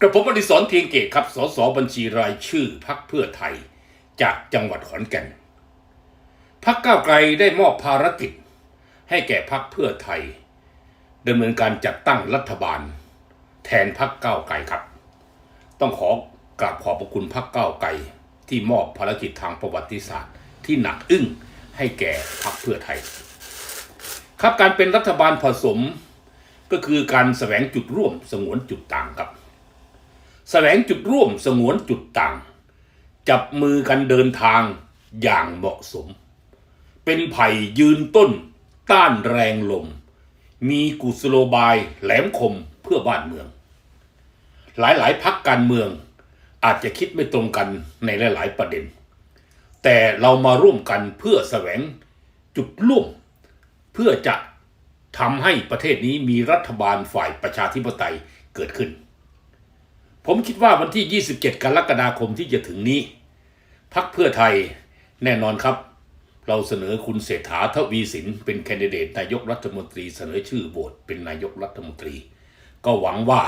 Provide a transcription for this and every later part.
กระผมอดิศรเพียงเกตครับสสบัญชีรายชื่อพักเพื่อไทย จากจังหวัดขอนแก่นพักก้าวไกลได้มอบภารกิจ ให้แก่พักเพื่อไทยดำเนินการจัดตั้งรัฐบาล แทนพักก้าวไกลครับ ต้องขอกราบขอบพระคุณพักก้าวไกลที่มอบภารกิจทางประวัติศาสตร์ ที่หนักอึ้งให้แก่พักเพื่อไทย ครับการเป็นรัฐบาลผสมก็คือการแสวงจุดร่วมสงวนจุดต่าง แสวงจุดร่วมสงวนจุดต่าง จับมือกันเดินทางอย่างเหมาะสม เป็นไผ่ยืนต้น ต้านแรงลม มีกุศโลบายแหลมคมเพื่อบ้านเมือง หลายๆพักการเมืองอาจจะคิดไม่ตรงกันในหลาย ๆ ประเด็น แต่เรามาร่วมกันเพื่อแสวงจุดร่วม เพื่อจะทำให้ประเทศนี้มีรัฐบาลฝ่ายประชาธิปไตยเกิดขึ้น ผมคิดว่าวันที่ 27 กรกฎาคมที่จะถึงนี้ พักเพื่อไทยแน่นอนครับ เราเสนอคุณเศรษฐาทวีสินเป็นแคนดิเดตนายกรัฐมนตรีเสนอชื่อโหวตเป็นนายกรัฐมนตรี ก็หวังว่า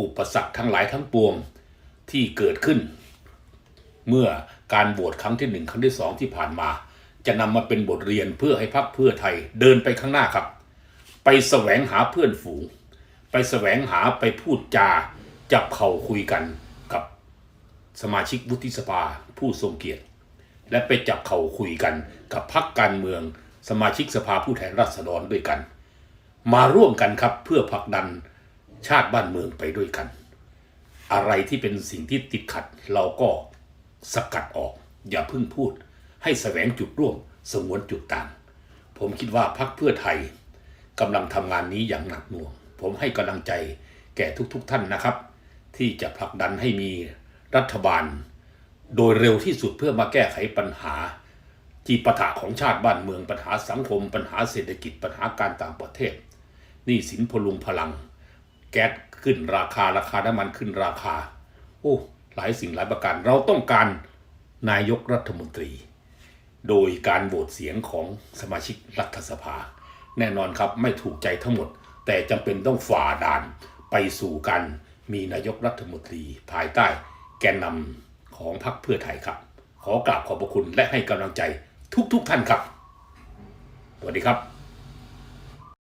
อุปสรรคทั้งหลายทั้งปวงที่เกิดขึ้น เมื่อการโหวตครั้งที่หนึ่งครั้งที่สองที่ผ่านมา จะนำมาเป็นบทเรียนเพื่อให้พักเพื่อไทยเดินไปข้างหน้าครับ ไปแสวงหาเพื่อนฝูง ไปแสวงหาไปพูดจา จับเข่าคุยกันกับสมาชิกวุฒิสภาผู้ทรงเกียรติ และไปจับเข่าคุยกันกับพรรคการเมือง สมาชิกสภาผู้แทนราษฎรด้วยกัน มาร่วมกันครับเพื่อผลักดันชาติบ้านเมืองไปด้วยกัน อะไรที่เป็นสิ่งที่ติดขัดเราก็สกัดออก อย่าเพิ่งพูด ให้แสวงจุดร่วมสงวนจุดต่าง ผมคิดว่าพรรคเพื่อไทยกำลังทำงานนี้อย่างหนักหน่วง ผมให้กำลังใจแก่ทุกๆทท่านนะครับ ที่จะผลักดันให้มีรัฐบาล โดยเร็วที่สุดเพื่อมาแก้ไขปัญหาจีปะถะของชาติบ้านเมืองปัญหาสังคม ปัญหาเศรษฐกิจปัญหาการต่างประเทศนี้สินพลุงพลัง แก๊สขึ้นราคาราคาน้ำมันขึ้นราคา โอ้หลายสิ่งหลายประการเราต้องการนายกรัฐมนตรี โดยการโหวตเสียงของสมาชิกรัฐสภา แน่นอนครับไม่ถูกใจทั้งหมด แต่จำเป็นต้องฝ่าด่านไปสู่การ มีนายกรัฐมนตรีภายใต้แกนนำของพรรคเพื่อไทยครับ ขอกราบขอบพระคุณและให้กำลังใจทุกๆทท่านครับ สวัสดีครับ